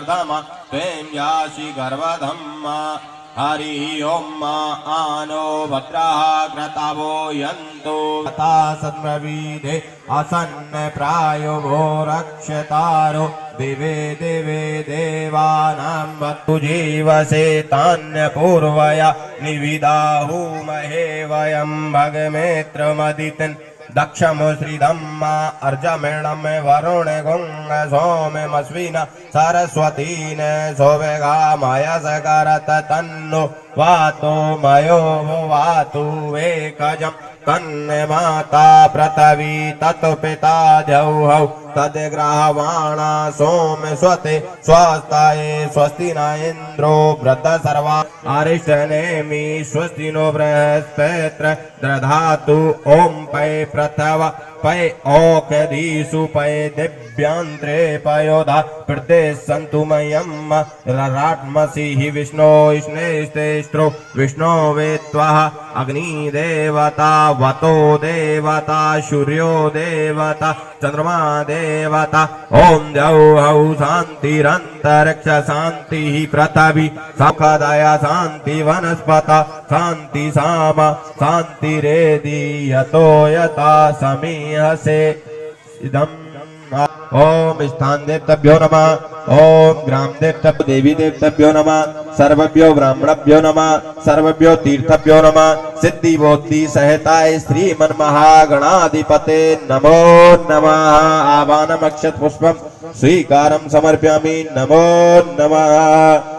ಶ್ರೀಗರ್ಧಮ ತ್ವೇಂ ಯಾಶಿ ಗರ್ವಧಮ್ಮ ಹರಿ ಓಂ ಆನೋ ಭದ್ರಃ ಕ್ರತವೋ ಯಂತು ಕಥಾ ಸನ್ಮವೀದೆ ಅಸನ್ನ ಪ್ರಾಯೋ ಭೋ ರಕ್ಷತಾರೋ ದಿವೆ ದಿವೆ ದೇವಾನಾಂ ಮತ್ತು ಜೀವಸೆ ತಾನ್ಯ ಪೂರ್ವಯ ನಿವಿದಾಹೂಮಹೇ ವಯಂ ಭಗಮೇತ್ರ ಮದಿತನ್ दक्षम श्रीधम्म अर्जुमिण वरुण सोमे मस्विन सरस्वतीन सोभेगामय स करत तन्नो वातो मयो वातु वेकजम् माता पृथवी तत् पिता जौहौ तद्ग्रहवाणा सोम स्वते स्वस्ताये स्वस्ति न इन्द्रो वृद्ध सर्वा अरिष्टनेमि स्वस्ति नो बृहस्पत्र दधातु ॐ पै पृथव पै ओकधीषु पै दिव्यान्त्रे पयोधा प्रते सन्तु मयम् रराट्मसि हि विष्णो इष्णेस्तेष्ट्रो विष्णो वेत्वः अग्निदेवता, वतो देवता, सूर्यो देवता, चन्द्रमा देवता ఓం దౌ హౌ శాంతిరంతరిక్ష శాంతి ప్రతవి సఖదయ శాంతి వనస్పత శాంతి సామ శాంతిరేది యతో యథా సమీహసే ఇదం ओम स्थान देवतभ्यो नमः ओम ग्राम देवतभ्यो देवी देवतभ्यो नमः सर्वभ्यो ब्राह्मणभ्यो नमः सर्वभ्यो तीर्थभ्यो नमः सिद्धि बोद्धि सहताय श्रीमन महागणाधिपते नमो नमः आवानम अक्षत पुष्पम स्वीकारम समर्पयामि नमो नमः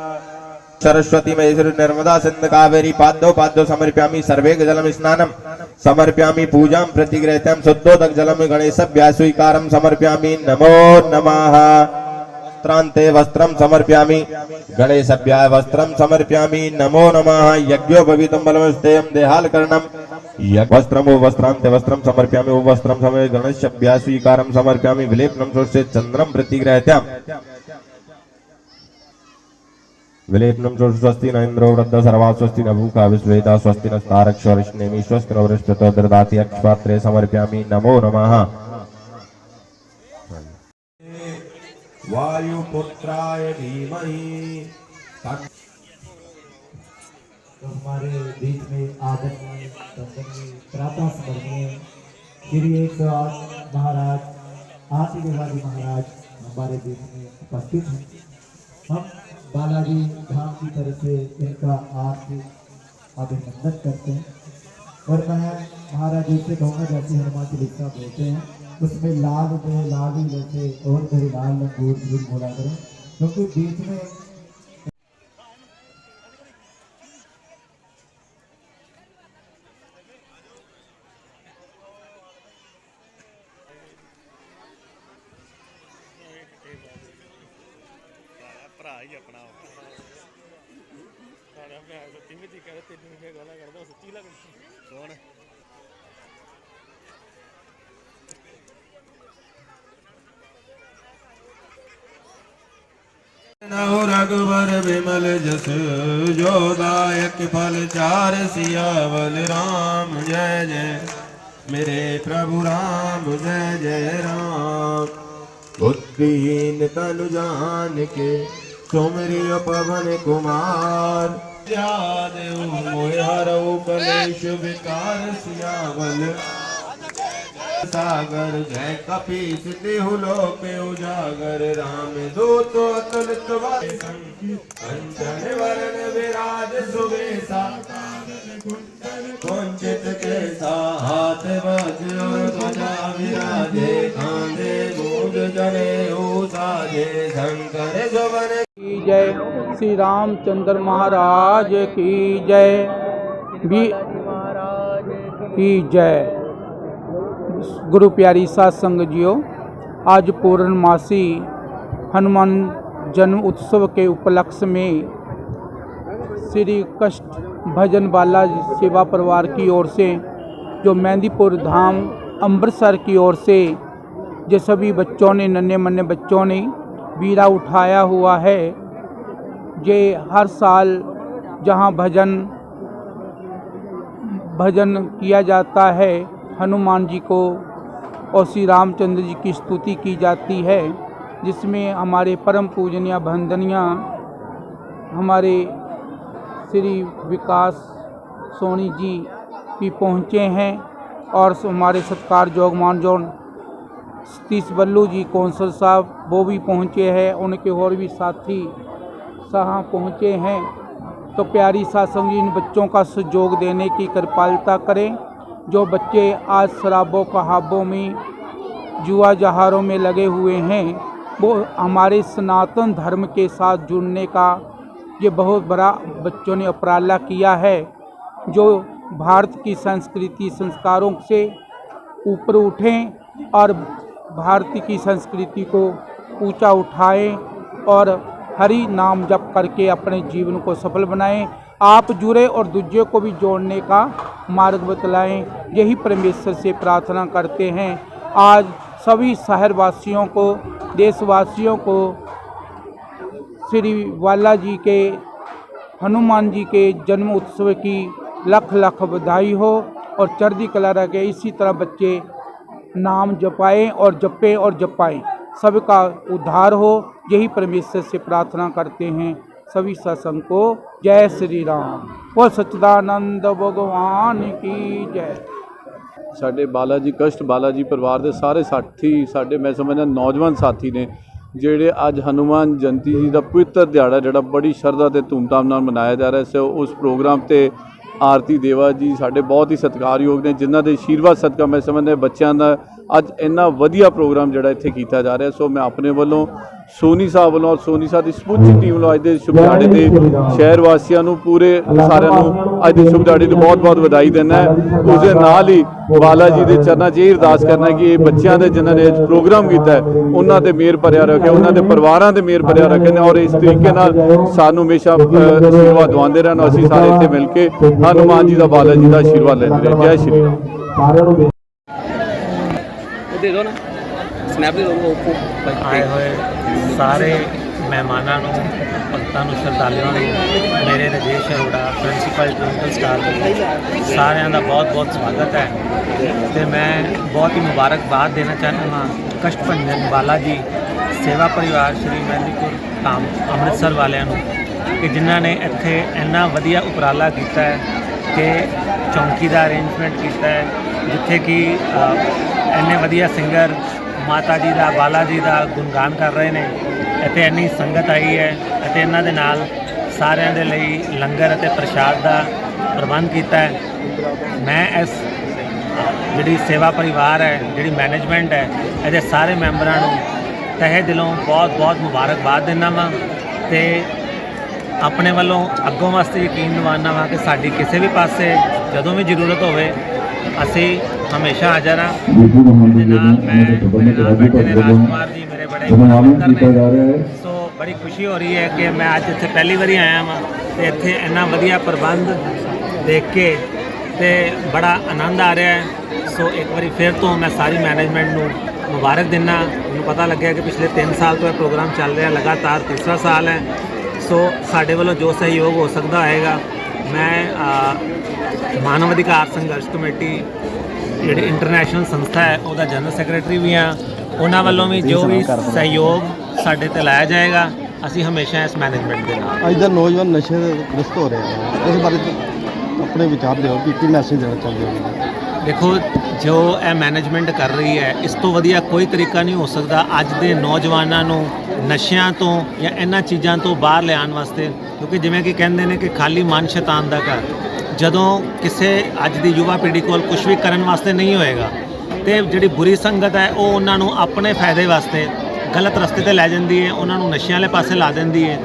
सरस्वती महेश्वरी नर्मदा सिंध कावेरी पाद्यो पाद्यो समर्प्यामि सर्वे जलम स्नानम समर्पयामि पूजा प्रतिग्रहितं शुद्धोदक जलम गणेश व्यासुकारम समर्पयामि नमो नम। वस्त्रांते वस्त्रम समर्प्या गणेश वस्त्रम समर्पयामि। नमो नम। यज्ञो भवित बलमस्तेयं देहालकरणं। वस्त्रम वो वस्त्रांते वस्त्रम समर्पयामि। वो वस्त्रम समय गणेश व्यासुकारम समर्पयामि। विलेपनम सोचे चंद्रम प्रतिग्रहितं विलेपनं चोष स्वस्ति न इन्द्रो वृद्ध सर्वा स्वस्ति न भूखा विश्वेता स्वस्ति न स्तारक्षरिष्णेमि स्वस्ति न वृष्टतो ददाति अक्षपात्रे समर्प्यामि। नमो नमः। वायुपुत्राय धीमहि। तो हमारे बीच में आदरणीय प्रातः स्मरणीय श्री एक महाराज आदि महाराज हमारे बीच में उपस्थित हैं। हम बालाजी धाम की तरफ़ से इनका आर्थिक अभिनंदन करते हैं। और मैं महाराज जी से कहूँगा जैसे हनुमान चालीसा बोलते हैं, उसमें लाल दे लाल ही जैसे और मेरे लाल लंगूर ज़रूर बोला करें, क्योंकि बीच में ਭਰਾ ਹੀ ਆਪਣਾ ਸਾਡਾ ਮੈਂ ਸੱਚੀ ਵਿੱਚ ਕਹਿੰਦਾ ਤੈਨੂੰ ਮੀਆਂ ਗਾਲਾਂ ਕਰਦਾ ਸੱਚੀ ਲੱਗਦੀ। ਕੌਣ? ਨਉ ਰਗਵਰ ਬਿਮਲ ਜਸ ਜੋਦਾਇਕ ਫਲ ਚਾਰ ਸਿਆਵਲ RAM ਜੈ ਜੈ। ਮੇਰੇ ਪ੍ਰਭੂ RAM ਜੈ ਜੈ RAM ਉਤਕੀਨ ਤਨ ਜਾਨ ਕੇ के पवन कुमार। कलेश विकार सियावल सागर जय कपीस लोक उजागर। राम दूत अतुलित कंचन वरण विराज सुवेसा। कुंचित हाथ और ध्वजा विराजे। मूल जने साजे शंकर की जय श्री रामचंद्र महाराज की जय। भी की जय। गुरु प्यारी सात संग जियो, आज पूर्णमासी हनुमान जन्म उत्सव के उपलक्ष्य में श्री कष्ट भजन बाला सेवा परिवार की ओर से, जो मेहंदीपुर धाम अमृतसर की ओर से जो सभी बच्चों ने, नन्हे मन्ने बच्चों ने बीड़ा उठाया हुआ है ये हर साल जहाँ भजन भजन किया जाता है, हनुमान जी को और श्री रामचंद्र जी की स्तुति की जाती है, जिसमें हमारे परम पूजनीय बंदनिया हमारे श्री विकास सोनी जी भी पहुँचे हैं और हमारे सत्कार जोगमान जोन सतीश बल्लू जी, कौंसल साहब वो भी पहुँचे हैं, उनके और भी साथी सहाँ पहुँचे हैं। तो प्यारी सासंग जी इन बच्चों का सहयोग देने की कृपालता करें। जो बच्चे आज शराबों, कहाबों में, जुआ जहारों में लगे हुए हैं, वो हमारे सनातन धर्म के साथ जुड़ने का ये बहुत बड़ा बच्चों ने उपराला किया है। जो भारत की संस्कृति, संस्कारों से ऊपर उठें और भारतीय की संस्कृति को ऊँचा उठाएँ और हरि नाम जप करके अपने जीवन को सफल बनाएँ। आप जुड़े और दूजे को भी जोड़ने का मार्ग बतलाएँ। यही परमेश्वर से प्रार्थना करते हैं। आज सभी शहरवासियों को, देशवासियों को, श्री वाला जी के, हनुमान जी के जन्म उत्सव की लख लख बधाई हो और चढ़ती कला रखे इसी तरह बच्चे नाम जपाएं और जपें और जपाएं सबका उद्धार हो यही परमेश्वर से प्रार्थना करते हैं सभी सत्संग को जय श्री राम और सच्चिदानंद भगवान की जय ਸਾਡੇ ਬਾਲਾ ਜੀ ਕਸ਼ਟ ਬਾਲਾ ਜੀ ਪਰਿਵਾਰ ਦੇ ਸਾਰੇ ਸਾਥੀ ਸਾਡੇ ਮੈਂ ਸਮਝਦਾ ਨੌਜਵਾਨ ਸਾਥੀ ਨੇ ਜਿਹੜੇ ਅੱਜ ਹਨੂਮਾਨ ਜਯੰਤੀ ਜੀ ਦਾ ਪਵਿੱਤਰ ਦਿਹਾੜਾ ਜਿਹੜਾ ਬੜੀ ਸ਼ਰਧਾ ਤੇ ਧੂਮਧਾਮ ਨਾਲ ਮਨਾਇਆ ਜਾ ਰਿਹਾ ਸੋ ਉਸ ਪ੍ਰੋਗਰਾਮ ਤੇ ਆਰਤੀ ਦੇਵਾ ਜੀ ਸਾਡੇ ਬਹੁਤ ਹੀ ਸਤਿਕਾਰਯੋਗ ਨੇ, ਜਿਨ੍ਹਾਂ ਦੇ ਆਸ਼ੀਰਵਾਦ ਸਦਕਾ ਮੈਂ ਸਮਝਦਾ ਬੱਚਿਆਂ ਦਾ ਅੱਜ ਇੰਨਾ ਵਧੀਆ ਪ੍ਰੋਗਰਾਮ ਜਿਹੜਾ ਇੱਥੇ ਕੀਤਾ ਜਾ ਰਿਹਾ, ਸੋ ਮੈਂ ਆਪਣੇ ਵੱਲੋਂ ਸੋਨੀ ਸਾਹਿਬ ਵੱਲੋਂ ਸੋਨੀ ਸਾਹਿਬ ਦੀ ਸਮੁੱਚੀ ਟੀਮ ਵੱਲੋਂ ਅੱਜ ਦੇ ਸ਼ੁਭ ਦਿਹਾੜੇ ਤੇ ਸ਼ਹਿਰ ਵਾਸੀਆਂ ਨੂੰ ਪੂਰੇ ਸਾਰਿਆਂ ਨੂੰ ਅੱਜ ਦੇ ਸ਼ੁਭ ਦਿਹਾੜੇ ਦੀ ਬਹੁਤ-ਬਹੁਤ ਵਧਾਈ ਦਿੰਦਾ ਉਸ ਦੇ ਨਾਲ ਹੀ ਬਾਲਾ ਜੀ ਦੇ ਚਰਨਾਂ 'ਚ ਇਹ ਅਰਦਾਸ ਕਰਨਾ ਕਿ ਇਹ ਬੱਚਿਆਂ ਦੇ ਜਿਨ੍ਹਾਂ ਨੇ ਅੱਜ ਪ੍ਰੋਗਰਾਮ ਕੀਤਾ ਹੈ, ਉਹਨਾਂ ਤੇ ਮੇਰ ਭਰਿਆ ਰੱਖੇ ਉਹਨਾਂ ਦੇ ਪਰਿਵਾਰਾਂ ਤੇ ਮੇਰ ਭਰਿਆ ਰੱਖੇ ਨੇ ਔਰ ਇਸ ਤਰੀਕੇ ਨਾਲ ਸਾਨੂੰ ਹਮੇਸ਼ਾ ਅ, ਆਸ਼ੀਰਵਾਦ ਦਵਾਉਂਦੇ ਰਹਿਣ ਅਸੀਂ ਸਾਰੇ ਇੱਥੇ ਮਿਲ ਕੇ ਹਨੂਮਾਨ ਜੀ ਦਾ ਬਾਲਾ ਜੀ ਦਾ ਆਸ਼ੀਰਵਾਦ ਲੈਂਦੇ ਰਹੇ। ਜੈ ਸ਼੍ਰੀ ਰਾਮ। ਸਾਰਿਆਂ ਨੂੰ ਦੇ ਦਿਓ ਨਾ। ਸਨੈਪ ਦੇ ਦਿਓ ਉਹ ਆਏ ਹੋਏ ਸਾਰੇ ਮਹਿਮਾਨਾਂ ਨੂੰ, ਭਗਤਾਂ ਨੂੰ, ਸ਼ਰਧਾਲੂਆਂ ਨੂੰ, ਮੇਰੇ Rajesh Arora principal twinkle star ਸਾਰਿਆਂ ਦਾ ਬਹੁਤ ਬਹੁਤ ਸਵਾਗਤ ਹੈ। ਤੇ ਮੈਂ ਬਹੁਤ ਹੀ ਮੁਬਾਰਕਬਾਦ ਦੇਣਾ ਚਾਹੁੰਦਾ ਹਾਂ ਕਸ਼ਟ ਭੰਜਨ ਬਾਲਾ ਜੀ ਸੇਵਾ ਪਰਿਵਾਰ ਸ਼੍ਰੀ ਮਹਿੰਦੀਪੁਰ ਧਾਮ ਅੰਮ੍ਰਿਤਸਰ ਵਾਲਿਆਂ ਨੂੰ ਕਿ ਜਿਨ੍ਹਾਂ ਨੇ ਇੱਥੇ ਇੰਨਾ ਵਧੀਆ ਉਪਰਾਲਾ ਕੀਤਾ ਹੈ ਕਿ ਚੌਂਕੀ ਦਾ ਅਰੇਂਜਮੈਂਟ ਕੀਤਾ ਹੈ, ਜਿੱਥੇ ਕਿ ਇੰਨੇ ਵਧੀਆ ਸਿੰਗਰ ਮਾਤਾ ਜੀ ਦਾ, ਬਾਲਾ ਜੀ ਦਾ ਗੁਣਗਾਨ ਕਰ ਰਹੇ ਨੇ। ਇੱਥੇ ਇੰਨੀ ਸੰਗਤ ਆਈ ਹੈ ਅਤੇ ਇਹਨਾਂ ਦੇ ਨਾਲ ਸਾਰਿਆਂ ਦੇ ਲਈ ਲੰਗਰ ਅਤੇ ਪ੍ਰਸ਼ਾਦ ਦਾ ਪ੍ਰਬੰਧ ਕੀਤਾ ਹੈ। ਮੈਂ ਇਸ ਜਿਹੜੀ ਸੇਵਾ ਪਰਿਵਾਰ ਹੈ, ਜਿਹੜੀ ਮੈਨੇਜਮੈਂਟ ਹੈ, ਇਹਦੇ ਸਾਰੇ ਮੈਂਬਰਾਂ ਨੂੰ ਤਹਿ ਦਿਲੋਂ ਬਹੁਤ ਬਹੁਤ ਮੁਬਾਰਕਬਾਦ ਦਿੰਦਾ ਵਾਂ ਤੇ ਆਪਣੇ ਵੱਲੋਂ ਅੱਗੋਂ ਵਾਸਤੇ ਯਕੀਨ ਦਿਵਾਉਣਾ ਵਾਂ ਕਿ ਸਾਡੀ ਕਿਸੇ ਵੀ ਪਾਸੇ ਜਦੋਂ ਵੀ ਜ਼ਰੂਰਤ ਹੋਵੇ, ਅਸੀਂ ਹਮੇਸ਼ਾ ਹਾਜ਼ਰ ਹਾਂ। ਇਹਦੇ ਨਾਲ ਮੈਂ ਮੇਰੇ ਨਾਲ ਬੈਠੇ ਨੇ ਰਾਜਕੁਮਾਰ ਜੀ ਮੇਰੇ ਬੜੇ ਮਿੱਤਰ ਨੇ। ਸੋ ਬੜੀ ਖੁਸ਼ੀ ਹੋ ਰਹੀ ਹੈ ਕਿ ਮੈਂ ਅੱਜ ਇੱਥੇ ਪਹਿਲੀ ਵਾਰੀ ਆਇਆ ਹਾਂ ਤੇ ਇੱਥੇ ਇੰਨਾ ਵਧੀਆ ਪ੍ਰਬੰਧ ਦੇਖ ਕੇ ਤੇ ਬੜਾ ਆਨੰਦ ਆ ਰਿਹਾ ਹੈ। ਸੋ ਇੱਕ ਵਾਰੀ ਫਿਰ ਤੋਂ ਮੈਂ ਸਾਰੀ ਮੈਨੇਜਮੈਂਟ ਨੂੰ ਮੁਬਾਰਕ ਦਿੰਦਾ ਮੈਨੂੰ ਪਤਾ ਲੱਗਿਆ ਕਿ ਪਿਛਲੇ 3 ਸਾਲ ਤੋਂ ਇਹ ਪ੍ਰੋਗਰਾਮ ਚੱਲ ਰਿਹਾ ਲਗਾਤਾਰ ਤੀਸਰਾ ਸਾਲ ਹੈ। ਸੋ ਸਾਡੇ ਵੱਲੋਂ ਜੋ ਸਹਿਯੋਗ ਹੋ ਸਕਦਾ ਹੋਏਗਾ ਮੈਂ ਮਾਨਵ ਅਧਿਕਾਰ ਸੰਘਰਸ਼ ਕਮੇਟੀ ਜਿਹੜੀ ਇੰਟਰਨੈਸ਼ਨਲ ਸੰਸਥਾ ਹੈ ਉਹਦਾ ਜਨਰਲ ਸੈਕਟਰੀ ਵੀ ਆ। ਉਹਨਾਂ ਵੱਲੋਂ ਵੀ ਜੋ ਵੀ ਸਹਿਯੋਗ ਸਾਡੇ ਤੇ ਲਾਇਆ ਜਾਏਗਾ ਅਸੀਂ ਹਮੇਸ਼ਾ ਇਸ ਮੈਨੇਜਮੈਂਟ ਦੇ ਨਾਲ। ਅੱਜ ਦਾ ਨੌਜਵਾਨ ਨਸ਼ੇ ਦੇ ਗ੍ਰਸਤ ਹੋ ਰਿਹਾ ਹੈ। ਇਸ ਬਾਰੇ ਆਪਣੇ ਵਿਚਾਰ ਦਿਓ ਕਿ ਕੀ ਮੈਸੇਜ ਦੇਣਾ ਚਾਹੁੰਦੇ ਹੋ? ਦੇਖੋ ਜੋ ਇਹ ਮੈਨੇਜਮੈਂਟ ਕਰ ਰਹੀ ਹੈ ਇਸ ਤੋਂ ਵਧੀਆ ਕੋਈ ਤਰੀਕਾ ਨਹੀਂ ਹੋ ਸਕਦਾ। ਅੱਜ ਦੇ ਨੌਜਵਾਨਾਂ ਨੂੰ ਨਸ਼ਿਆਂ ਤੋਂ ਜਾਂ ਇਹਨਾਂ ਚੀਜ਼ਾਂ ਤੋਂ ਬਾਹਰ ਲਿਆਉਣ ਵਾਸਤੇ ਕਿਉਂਕਿ ਜਿਵੇਂ ਕਿ ਕਹਿੰਦੇ ਨੇ ਕਿ ਖਾਲੀ ਮਨ ਸ਼ੈਤਾਨ ਦਾ ਘਰ। ਜਦੋਂ ਕਿਸੇ ਅੱਜ ਦੀ ਯੁਵਾ ਪੀੜ੍ਹੀ ਕੋਲ ਕੁਝ ਵੀ ਕਰਨ ਵਾਸਤੇ ਨਹੀਂ ਹੋਏਗਾ, ਤੇ ਜਿਹੜੀ ਬੁਰੀ ਸੰਗਤ ਹੈ, ਉਹ ਉਹਨਾਂ ਨੂੰ ਆਪਣੇ ਫਾਇਦੇ ਵਾਸਤੇ ਗਲਤ ਰਸਤੇ ਤੇ ਲੈ ਜਾਂਦੀ ਹੈ, ਉਹਨਾਂ ਨੂੰ ਨਸ਼ਿਆਂ ਵਾਲੇ ਪਾਸੇ ਲਾ ਦਿੰਦੀ ਹੈ।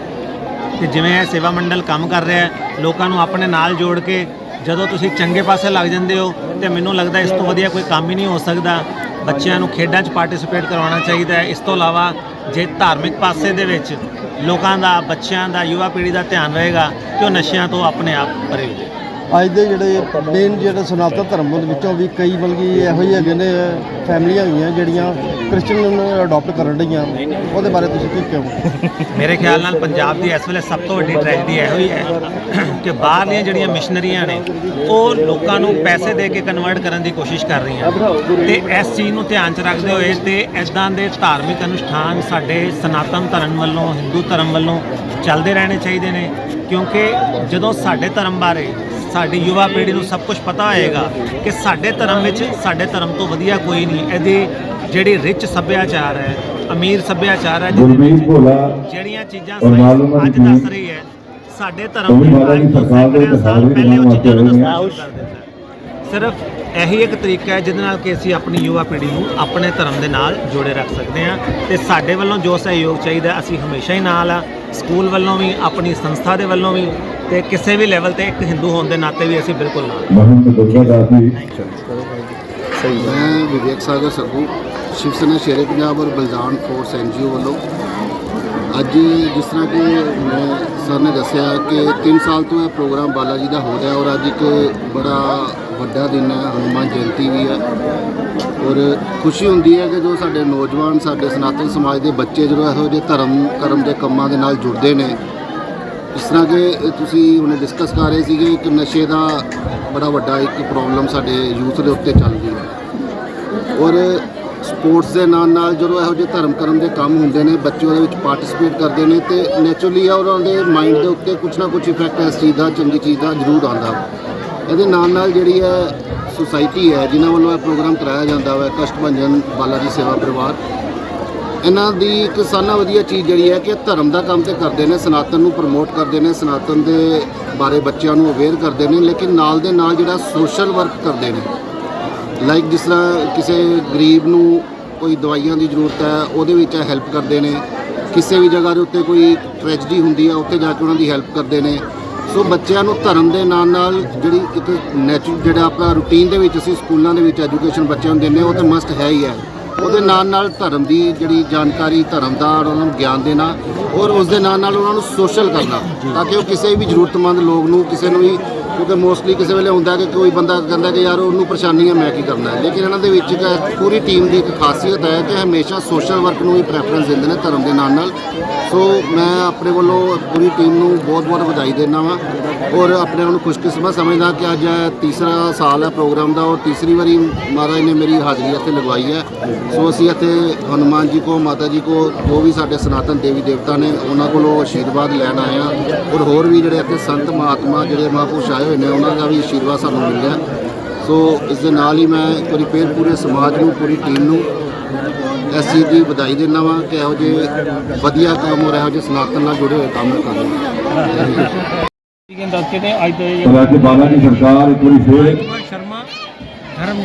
ਤੇ ਜਿਵੇਂ ਇਹ ਸੇਵਾ ਮੰਡਲ ਕੰਮ ਕਰ ਰਿਹਾ ਹੈ, ਲੋਕਾਂ ਨੂੰ ਆਪਣੇ ਨਾਲ ਜੋੜ ਕੇ ਜਦੋਂ ਤੁਸੀਂ ਚੰਗੇ ਪਾਸੇ ਲੱਗ ਜਾਂਦੇ ਹੋ, ਤੇ ਮੈਨੂੰ ਲੱਗਦਾ ਇਸ ਤੋਂ ਵਧੀਆ ਕੋਈ ਕੰਮ ਹੀ ਨਹੀਂ ਹੋ ਸਕਦਾ। ਬੱਚਿਆਂ ਨੂੰ ਖੇਡਾਂ 'ਚ ਪਾਰਟਿਸਿਪੇਟ ਕਰਵਾਉਣਾ ਚਾਹੀਦਾ ਹੈ। ਇਸ ਤੋਂ ਇਲਾਵਾ ਜੇ ਧਾਰਮਿਕ ਪਾਸੇ ਦੇ ਵਿੱਚ ਲੋਕਾਂ ਦਾ, ਬੱਚਿਆਂ ਦਾ, ਯੁਵਾ ਪੀੜ੍ਹੀ ਦਾ ਧਿਆਨ ਰਹੇਗਾ ਕਿ ਉਹ ਨਸ਼ਿਆਂ ਤੋਂ ਆਪਣੇ ਆਪ ਪਰੇ ਹੋ ਜਾਏ ਅੱਜ ਦੇ ਜਿਹੜੇ ਮੇਨ ਜਿਹੜੇ ਸਨਾਤਨ ਧਰਮ ਦੇ ਵਿੱਚੋਂ ਵੀ ਕਈ ਬਲਕਿ ਇਹੋ ਜਿਹੇ ਹੈਗੇ ਨੇ, ਫੈਮਲੀਆਂ ਹੈਗੀਆਂ ਜਿਹੜੀਆਂ ਕ੍ਰਿਸਚਨ ਨੂੰ ਅਡਾਪਟ ਕਰਨ ਰਹੀਆਂ ਉਹਦੇ ਬਾਰੇ ਤੁਸੀਂ ਕੀ ਕਹੋ ਮੇਰੇ ਖਿਆਲ ਨਾਲ ਪੰਜਾਬ ਦੀ ਇਸ ਵੇਲੇ ਸਭ ਤੋਂ ਵੱਡੀ ਟ੍ਰੈਜਡੀ ਇਹੋ ਹੀ ਹੈ ਕਿ ਬਾਹਰਲੀਆਂ ਜਿਹੜੀਆਂ ਮਿਸ਼ਨਰੀਆਂ ਨੇ, ਉਹ ਲੋਕਾਂ ਨੂੰ ਪੈਸੇ ਦੇ ਕੇ ਕਨਵਰਟ ਕਰਨ ਦੀ ਕੋਸ਼ਿਸ਼ ਕਰ ਰਹੀਆਂ। ਤੇ ਇਸ ਚੀਜ਼ ਨੂੰ ਧਿਆਨ 'ਚ ਰੱਖਦੇ ਹੋਏ ਤੇ ਇਦਾਂ ਦੇ ਧਾਰਮਿਕ ਅਨੁਸ਼ਠਾਨ ਸਾਡੇ ਸਨਾਤਨ ਧਰਮ ਵੱਲੋਂ, ਹਿੰਦੂ ਧਰਮ ਵੱਲੋਂ ਚੱਲਦੇ ਰਹਿਣੇ ਚਾਹੀਦੇ ਨੇ। ਕਿਉਂਕਿ ਜਦੋਂ ਸਾਡੇ ਧਰਮ ਬਾਰੇ ਸਾਡੀ ਯੁਵਾ ਪੀੜ੍ਹੀ ਨੂੰ ਸਭ ਕੁਝ ਪਤਾ ਹੋਏਗਾ ਕਿ ਸਾਡੇ ਧਰਮ ਵਿੱਚ ਸਾਡੇ ਧਰਮ ਤੋਂ ਵਧੀਆ ਕੋਈ ਨਹੀਂ ਇਹਦੀ ਜਿਹੜੀ ਰਿਚ ਸੱਭਿਆਚਾਰ ਹੈ ਅਮੀਰ ਸੱਭਿਆਚਾਰ ਹੈ ਜਿਹੜੀਆਂ ਚੀਜ਼ਾਂ ਅੱਜ। ਦੱਸ ਰਹੀ ਹੈ ਸਾਡੇ ਧਰਮ ਦੇ ਅੱਜ ਤੋਂ ਸਰਕਾਰ ਦੇ ਸੈਂਕੜਿਆਂ ਸਾਲ ਪਹਿਲੇ ਉਹ ਚੀਜ਼ਾਂ ਨੂੰ ਦੱਸਣਾ ਸ਼ੁਰੂ ਕਰ ਹੈ। ਸਿਰਫ ਇਹੀ ਇੱਕ ਤਰੀਕਾ ਹੈ ਜਿਹਦੇ ਨਾਲ ਕਿ ਅਸੀਂ ਆਪਣੀ ਯੁਵਾ ਪੀੜ੍ਹੀ ਨੂੰ ਆਪਣੇ ਧਰਮ ਦੇ ਨਾਲ ਜੋੜੇ ਰੱਖ ਸਕਦੇ ਹਾਂ ਤੇ ਸਾਡੇ ਵੱਲੋਂ ਜੋ ਸਹਿਯੋਗ ਚਾਹੀਦਾ ਅਸੀਂ ਹਮੇਸ਼ਾ ਹੀ ਨਾਲ ਆ ਸਕੂਲ ਵੱਲੋਂ ਵੀ ਆਪਣੀ ਸੰਸਥਾ ਦੇ ਵੱਲੋਂ ਵੀ ਤੇ ਕਿਸੇ ਵੀ ਲੈਵਲ ਤੇ ਇੱਕ ਹਿੰਦੂ ਹੋਣ ਦੇ ਨਾਤੇ ਵੀ ਅਸੀਂ ਬਿਲਕੁਲ ਨਾਲ ਮੈਂ ਵਿਵੇਕ ਸਾਗਰ ਸੱਗੂ ਸ਼ਿਵ ਸੈਨਾ ਸ਼ੇਰੇ ਪੰਜਾਬ ਔਰ ਬਲਦਾਨ ਫੋਰਸ ਐਨਜੀਓ ਵੱਲੋਂ। ਅੱਜ ਜਿਸ ਤਰ੍ਹਾਂ ਕਿ ਮੈਂ ਸਰ ਨੇ ਦੱਸਿਆ ਕਿ 3 ਸਾਲ ਤੋਂ ਇਹ ਪ੍ਰੋਗਰਾਮ ਬਾਲਾ ਜੀ ਦਾ ਹੋ ਰਿਹਾ ਔਰ ਅੱਜ ਇੱਕ ਬੜਾ ਵੱਡਾ ਦਿਨ ਹੈ ਹਨੂਮਾਨ ਜਯੰਤੀ ਵੀ ਹੈ। ਔਰ ਖੁਸ਼ੀ ਹੁੰਦੀ ਹੈ ਕਿ ਜੋ ਸਾਡੇ ਨੌਜਵਾਨ ਸਾਡੇ ਸਨਾਤਨ ਸਮਾਜ ਦੇ ਬੱਚੇ ਜਦੋਂ ਇਹੋ ਜਿਹੇ ਧਰਮ ਕਰਮ ਦੇ ਕੰਮਾਂ ਦੇ ਨਾਲ ਜੁੜਦੇ ਨੇ ਜਿਸ ਤਰ੍ਹਾਂ ਕਿ ਤੁਸੀਂ ਹੁਣੇ ਡਿਸਕਸ ਕਰ ਰਹੇ ਸੀਗੇ ਕਿ ਨਸ਼ੇ ਦਾ ਬੜਾ ਵੱਡਾ ਇੱਕ ਪ੍ਰੋਬਲਮ ਸਾਡੇ ਯੂਥ ਦੇ ਉੱਤੇ ਚੱਲ ਰਹੀ ਹੈ। ਔਰ ਸਪੋਰਟਸ ਦੇ ਨਾਲ ਨਾਲ ਜਦੋਂ ਇਹੋ ਜਿਹੇ ਧਰਮ ਕਰਮ ਦੇ ਕੰਮ ਹੁੰਦੇ ਨੇ, ਬੱਚੇ ਉਹਦੇ ਵਿੱਚ ਪਾਰਟਿਸਿਪੇਟ ਕਰਦੇ ਨੇ ਤੇ ਨੇਚਰਲੀ ਉਹਨਾਂ ਦੇ ਮਾਈਂਡ ਦੇ ਉੱਤੇ ਕੁਝ ਨਾ ਕੁਝ ਇਫੈਕਟ ਇਸ ਚੀਜ਼ ਦਾ, ਚੰਗੀ ਚੀਜ਼ ਦਾ ਜ਼ਰੂਰ ਆਉਂਦਾ। ਇਹਦੇ ਨਾਲ ਨਾਲ ਜਿਹੜੀ ਹੈ ਸੁਸਾਇਟੀ ਹੈ, ਜਿਨ੍ਹਾਂ ਵੱਲੋਂ ਇਹ ਪ੍ਰੋਗਰਾਮ ਕਰਾਇਆ ਜਾਂਦਾ ਹੈ ਕਸ਼ਟ ਭੰਜਨ, ਬਾਲਾ ਜੀ ਸੇਵਾ ਪਰਿਵਾਰ ਇਹਨਾਂ ਦੀ ਇੱਕ ਸਾਨਾ ਵਧੀਆ ਚੀਜ਼ ਜਿਹੜੀ ਹੈ ਕਿ ਇਹ ਧਰਮ ਦਾ ਕੰਮ ਤੇ ਕਰਦੇ ਨੇ, ਸਨਾਤਨ ਨੂੰ ਪ੍ਰਮੋਟ ਕਰਦੇ ਨੇ, ਸਨਾਤਨ ਦੇ ਬਾਰੇ ਬੱਚਿਆਂ ਨੂੰ ਅਵੇਅਰ ਕਰਦੇ ਨੇ, ਲੇਕਿਨ ਨਾਲ ਦੇ ਨਾਲ ਜਿਹੜਾ ਸੋਸ਼ਲ ਵਰਕ ਕਰਦੇ ਨੇ। ਲਾਈਕ ਜਿਸ ਤਰ੍ਹਾਂ ਕਿਸੇ ਗਰੀਬ ਨੂੰ ਕੋਈ ਦਵਾਈਆਂ ਦੀ ਜ਼ਰੂਰਤ ਹੈ, ਉਹਦੇ ਵਿੱਚ ਹੈਲਪ ਕਰਦੇ ਨੇ। ਕਿਸੇ ਵੀ ਜਗ੍ਹਾ ਦੇ ਉੱਤੇ ਕੋਈ ਟ੍ਰੈਜਡੀ ਹੁੰਦੀ ਹੈ, ਉੱਥੇ ਜਾ ਕੇ ਉਹਨਾਂ ਦੀ ਹੈਲਪ ਕਰਦੇ ਨੇ। ਸੋ ਬੱਚਿਆਂ ਨੂੰ ਧਰਮ ਦੇ ਨਾਲ ਨਾਲ ਜਿਹੜੀ ਇੱਕ ਨੈਚੁਰਲ ਜਿਹੜਾ ਆਪਣਾ ਰੂਟੀਨ ਦੇ ਵਿੱਚ ਅਸੀਂ ਸਕੂਲਾਂ ਦੇ ਵਿੱਚ ਐਜੂਕੇਸ਼ਨ ਬੱਚਿਆਂ ਨੂੰ ਦਿੰਦੇ ਹਾਂ, ਉਹ ਤਾਂ ਮਸਟ ਹੈ ਹੀ ਹੈ। ਉਹਦੇ ਨਾਲ ਨਾਲ ਧਰਮ ਦੀ ਜਿਹੜੀ ਜਾਣਕਾਰੀ ਧਰਮ ਦਾ ਉਹਨਾਂ ਨੂੰ ਗਿਆਨ ਦੇਣਾ ਔਰ ਉਸ ਦੇ ਨਾਲ ਨਾਲ ਉਹਨਾਂ ਨੂੰ ਸੋਸ਼ਲ ਕਰਨਾ ਤਾਂ ਕਿ ਉਹ ਕਿਸੇ ਵੀ ਜ਼ਰੂਰਤਮੰਦ ਲੋਕ ਨੂੰ ਕਿਸੇ ਨੂੰ ਵੀ, ਕਿਉਂਕਿ ਮੋਸਟਲੀ ਕਿਸੇ ਵੇਲੇ ਹੁੰਦਾ ਕਿ ਕੋਈ ਬੰਦਾ ਕਹਿੰਦਾ ਕਿ ਯਾਰ ਉਹਨੂੰ ਪਰੇਸ਼ਾਨੀ ਹੈ ਮੈਂ ਕੀ ਕਰਨਾ ਹੈ। ਲੇਕਿਨ ਇਹਨਾਂ ਦੇ ਵਿੱਚ ਇੱਕ ਪੂਰੀ ਟੀਮ ਦੀ ਇੱਕ ਖਾਸੀਅਤ ਹੈ ਕਿ ਹਮੇਸ਼ਾ ਸੋਸ਼ਲ ਵਰਕ ਨੂੰ ਹੀ ਪ੍ਰੈਫਰੈਂਸ ਦਿੰਦੇ ਨੇ ਧਰਮ ਦੇ ਨਾਲ ਨਾਲ ਸੋ ਮੈਂ ਆਪਣੇ ਵੱਲੋਂ ਪੂਰੀ ਟੀਮ ਨੂੰ ਬਹੁਤ ਬਹੁਤ ਵਧਾਈ ਦਿੰਦਾ ਵਾਂ ਔਰ ਆਪਣੇ ਆਪ ਨੂੰ ਖੁਸ਼ਕਿਸਮਤ ਸਮਝਦਾ ਕਿ ਅੱਜ ਤੀਸਰਾ ਸਾਲ ਹੈ ਪ੍ਰੋਗਰਾਮ ਦਾ ਔਰ ਤੀਸਰੀ ਵਾਰੀ ਮਹਾਰਾਜ ਨੇ ਮੇਰੀ ਹਾਜ਼ਰੀ ਇੱਥੇ ਲਗਵਾਈ ਹੈ। ਸੋ ਅਸੀਂ ਇੱਥੇ ਹਨੂਮਾਨ ਜੀ ਕੋ, ਮਾਤਾ ਜੀ ਕੋ, ਜੋ ਵੀ ਸਾਡੇ ਸਨਾਤਨ ਦੇਵੀ ਦੇਵਤਾ ਨੇ ਉਹਨਾਂ ਕੋਲੋਂ ਆਸ਼ੀਰਵਾਦ ਲੈਣ ਆਏ ਹਾਂ ਔਰ ਹੋਰ ਵੀ ਜਿਹੜੇ ਇੱਥੇ ਸੰਤ ਮਹਾਤਮਾ, ਜਿਹੜੇ ਮਹਾਂਪੁਰਸ਼ ਆਏ ਹੋਏ ਨੇ, ਉਹਨਾਂ ਦਾ ਵੀ ਆਸ਼ੀਰਵਾਦ ਸਾਨੂੰ ਮਿਲਿਆ। ਸੋ ਇਸ ਦੇ ਨਾਲ ਹੀ ਮੈਂ ਇੱਕ ਪੂਰੇ ਸਮਾਜ ਨੂੰ, ਪੂਰੀ ਟੀਮ ਨੂੰ ਇਸ ਚੀਜ਼ ਦੀ ਵਧਾਈ ਦਿੰਦਾ ਵਾਂ ਕਿ ਇਹੋ ਜਿਹੇ ਵਧੀਆ ਕੰਮ ਹੋ ਰਿਹਾ ਇਹੋ ਜਿਹੇ ਸਨਾਤਨ ਨਾਲ ਜੁੜੇ ਹੋਏ ਕੰਮ ਕਰ ਰਹੇ ਅੱਜ ਬਾਬਾ ਸਰਕਾਰ ਇੱਕ ਵਾਰੀ ਫੇਰ ਸ਼ਰਮਾ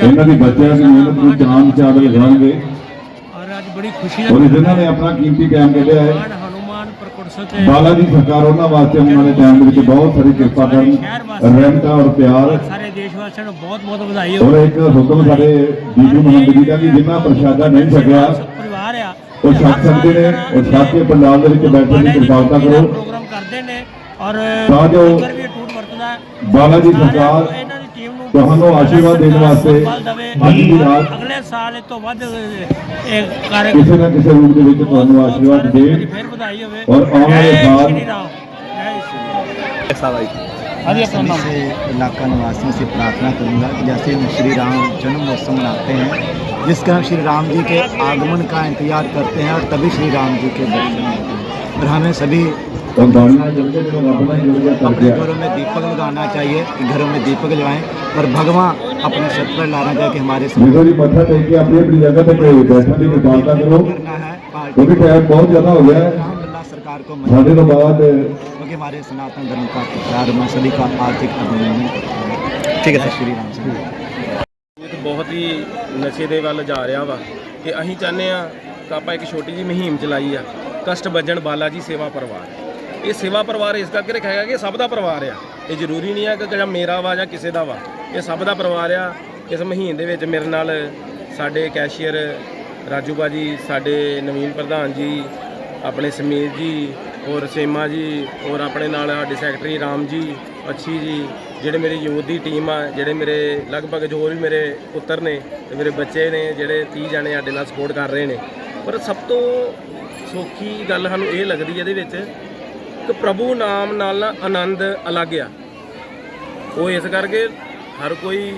ਇਹਨਾਂ ਦੀ ਬੱਚਿਆਂ ਦੀ ਮਿਹਨਤ ਨੂੰ ਚਾਂਦ ਚਾਦ ਲਗਾਉਣਗੇ ਔਰ ਅੱਜ ਬੜੀ ਖੁਸ਼ੀ ਔਰ ਜਿਨ੍ਹਾਂ ਨੇ ਆਪਣਾ ਕੀਮਤੀ ਟਾਈਮ ਕੱਢਿਆ ਹੈ। ਬਾਲਾ ਜੀ ਸਰਕਾਰ ਉਹਨਾਂ ਵਾਸਤੇ ਆਉਣ ਵਾਲੇ ਟਾਈਮ ਦੇ ਵਿੱਚ ਬਹੁਤ ਸਾਰੀ ਕਿਰਪਾ ਕਰਨ ਰਹਿਮਤ ਔਰ ਪਿਆਰ। ਸਾਰੇ ਦੇਸ਼ ਵਾਸੀਆਂ ਨੂੰ ਬਹੁਤ ਬਹੁਤ ਵਧਾਈ ਔਰ ਇੱਕ ਹੁਕਮ ਸਾਡੇ ਬੀਬੀ ਮੁਹੰਮਦ ਜੀ ਦਾ ਕਿ ਜਿੰਨਾ ਪ੍ਰਸ਼ਾਦਾ ਨਹੀਂ ਛਕਿਆ ਪਰਿਵਾਰ ਆ। ਉਹ ਛਕ ਸਕਦੇ ਨੇ ਉਹ ਛਕ ਕੇ ਪੰਡਾਲ ਦੇ ਵਿੱਚ ਬੈਠਣ ਦੀ ਕਿਰਪਾਲਤਾ ਕਰੋ। ਪ੍ਰੋਗਰਾਮ ਕਰਦੇ ਨੇ ਔਰ ਵੀ ਹੈ। ਬਾਲਾ ਜੀ ਸਰਕਾਰ ਦੀ ਤੁਹਾਨੂੰ ਆਸ਼ੀਰਵਾਦ ਦੇਣ ਵਾਸਤੇ ਬਲ ਦੇਵੇ। ਅੱਜ ਦੀ ਰਾਤ ਅਗਲੇ ਸਾਲ ਇਹ ਤੋਂ ਵੱਧ ਇਹ ਕਰ ਕਿਸੇ ਨਾ ਕਿਸੇ ਰੂਪ ਦੇ ਵਿੱਚ ਤੁਹਾਨੂੰ ਆਸ਼ੀਰਵਾਦ ਦੇਣ ਫਿਰ ਵਧਾਈ ਹੋਵੇ ਔਰ ਆਉਣ ਵਾਲੇ ਜੈ ਸਾਲ ਸ਼੍ਰੀ ਰਾਮ ਜੈ ਸ਼੍ਰੀ ਰਾਮ सभी से इलाका निवासियों से प्रार्थना करूंगा कि जैसे हम श्री राम जन्म उत्सव मनाते हैं जिसका हम श्री राम जी के आगमन का इंतजार करते हैं और तभी श्री राम जी के दर्शन होते हैं और हमें सभी ਔਰ ਬਾਣੀਆਂ ਜਲਦੇ ਜਦੋਂ ਰੱਬ ਨਾਲ ਜੁੜ ਗਿਆ ਕਰ अपने ਗਿਆ घरों में दीपक लगाना चाहिए कि घरों में दीपक जलाएं और भगवान अपने सत पर लाना चाहिए कि हमारे साथ ਦੇਖੋ ਜੀ ਮੱਥਾ ਟੇਕ ਕੇ ਆਪਣੀ ਆਪਣੀ ਜਗ੍ਹਾ ਤੇ ਭੇਜ ਬੈਠਣ ਦੀ ਕਿਰਪਾਲਤਾ ਕਰੋ करना है पार्टी ਕਿਉਂਕਿ ਟਾਈਮ ਬਹੁਤ ਜ਼ਿਆਦਾ ਹੋ ਗਿਆ ਹੈ अल्लाह सरकार को मदद ਸਾਡੇ ਤੋਂ ਬਾਅਦ क्योंकि हमारे सनातन धर्म का प्रचार मैं सभी का आर्थिक अभिनंदन ठीक है श्री राम जी ਯੂਥ ਬਹੁਤ ਹੀ ਨਸ਼ੇ ਦੇ ਵੱਲ ਜਾ ਰਿਹਾ ਵਾ ਤੇ ਅਸੀਂ ਚਾਹੁੰਦੇ ਆ ਕਿ ਆਪਾਂ ਇੱਕ ਛੋਟੀ ਜਿਹੀ ਮੁਹਿੰਮ ਚਲਾਈ ਆ ਕਸ਼ਟ ਭੱਜਣ ਬਾਲਾ ਜੀ ਸੇਵਾ ਪਰਿਵਾਰ ਇਹ ਸੇਵਾ ਪਰਿਵਾਰ ਇਸ ਕਰਕੇ ਰੱਖਿਆ ਗਿਆ ਕਿ ਇਹ ਸਭ ਦਾ ਪਰਿਵਾਰ ਆ। ਇਹ ਜ਼ਰੂਰੀ ਨਹੀਂ ਆ ਕਿ ਜਿਹੜਾ ਮੇਰਾ ਵਾ ਜਾਂ ਕਿਸੇ ਦਾ ਵਾ, ਇਹ ਸਭ ਦਾ ਪਰਿਵਾਰ ਆ। ਇਸ ਮਹੀਨੇ ਦੇ ਵਿੱਚ ਮੇਰੇ ਨਾਲ ਸਾਡੇ ਕੈਸ਼ੀਅਰ ਰਾਜੂ ਬਾਜੀ, ਸਾਡੇ ਨਵੀਨ ਪ੍ਰਧਾਨ ਜੀ, ਆਪਣੇ ਸਮੀਰ ਜੀ ਔਰ ਸੇਮਾ ਜੀ ਔਰ ਆਪਣੇ ਨਾਲ ਸਾਡੇ ਸੈਕਟਰੀ ਰਾਮ ਜੀ, ਅੱਛੀ ਜੀ, ਜਿਹੜੇ ਮੇਰੀ ਯੂਥ ਦੀ ਟੀਮ ਆ, ਜਿਹੜੇ ਮੇਰੇ ਲਗਭਗ ਜੋ ਵੀ ਮੇਰੇ ਪੁੱਤਰ ਨੇ ਤੇ ਮੇਰੇ ਬੱਚੇ ਨੇ, ਜਿਹੜੇ 30 ਜਣੇ ਸਾਡੇ ਨਾਲ ਸਪੋਰਟ ਕਰ ਰਹੇ ਨੇ। ਪਰ ਸਭ ਤੋਂ ਸੌਖੀ ਗੱਲ ਸਾਨੂੰ ਇਹ ਲੱਗਦੀ ਹੈ ਇਹਦੇ ਵਿੱਚ ਕਿ ਪ੍ਰਭੂ ਨਾਮ ਨਾਲ ਨਾ ਆਨੰਦ ਅਲੱਗ ਆ। ਉਹ ਇਸ ਕਰਕੇ ਹਰ ਕੋਈ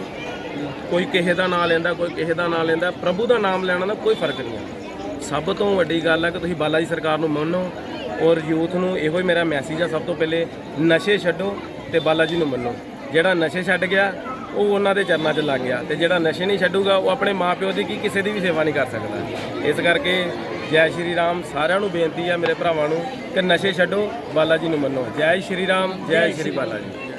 ਕੋਈ ਕਿਸੇ ਦਾ ਨਾਮ ਲੈਂਦਾ, ਕੋਈ ਕਿਸੇ ਦਾ ਨਾਮ ਲੈਂਦਾ, ਪ੍ਰਭੂ ਦਾ ਨਾਮ ਲੈਣਾ ਦਾ ਕੋਈ ਫ਼ਰਕ ਨਹੀਂ ਹੈ ਸਭ ਤੋਂ ਵੱਡੀ ਗੱਲ ਹੈ ਕਿ ਤੁਸੀਂ ਬਾਲਾ ਜੀ ਸਰਕਾਰ ਨੂੰ ਮੰਨੋ ਔਰ ਯੂਥ ਨੂੰ ਇਹੋ ਹੀ ਮੇਰਾ ਮੈਸੇਜ ਆ, ਸਭ ਤੋਂ ਪਹਿਲੇ ਨਸ਼ੇ ਛੱਡੋ ਤੇ ਬਾਲਾ ਜੀ ਨੂੰ ਮੰਨੋ। ਜਿਹੜਾ ਨਸ਼ੇ ਛੱਡ ਗਿਆ, ਉਹ ਉਹਨਾਂ ਦੇ ਚਰਨਾਂ 'ਚ ਲੱਗ ਗਿਆ ਤੇ ਜਿਹੜਾ ਨਸ਼ੇ ਨਹੀਂ ਛੱਡੂਗਾ, ਉਹ ਆਪਣੇ ਮਾਪਿਓ ਦੀ ਕੀ ਕਿਸੇ ਦੀ ਵੀ ਸੇਵਾ ਨਹੀਂ ਕਰ ਸਕਦਾ। ਇਸ ਕਰਕੇ ਜੈ ਸ਼੍ਰੀ ਰਾਮ ਸਾਰਿਆਂ ਨੂੰ ਬੇਨਤੀ ਆ ਮੇਰੇ ਭਰਾਵਾਂ ਨੂੰ ਕਿ ਨਸ਼ੇ ਛੱਡੋ, ਬਾਲਾ ਜੀ ਨੂੰ ਮੰਨੋ। ਜੈ ਸ਼੍ਰੀ ਰਾਮ, ਜੈ ਸ਼੍ਰੀ ਬਾਲਾ ਜੀ।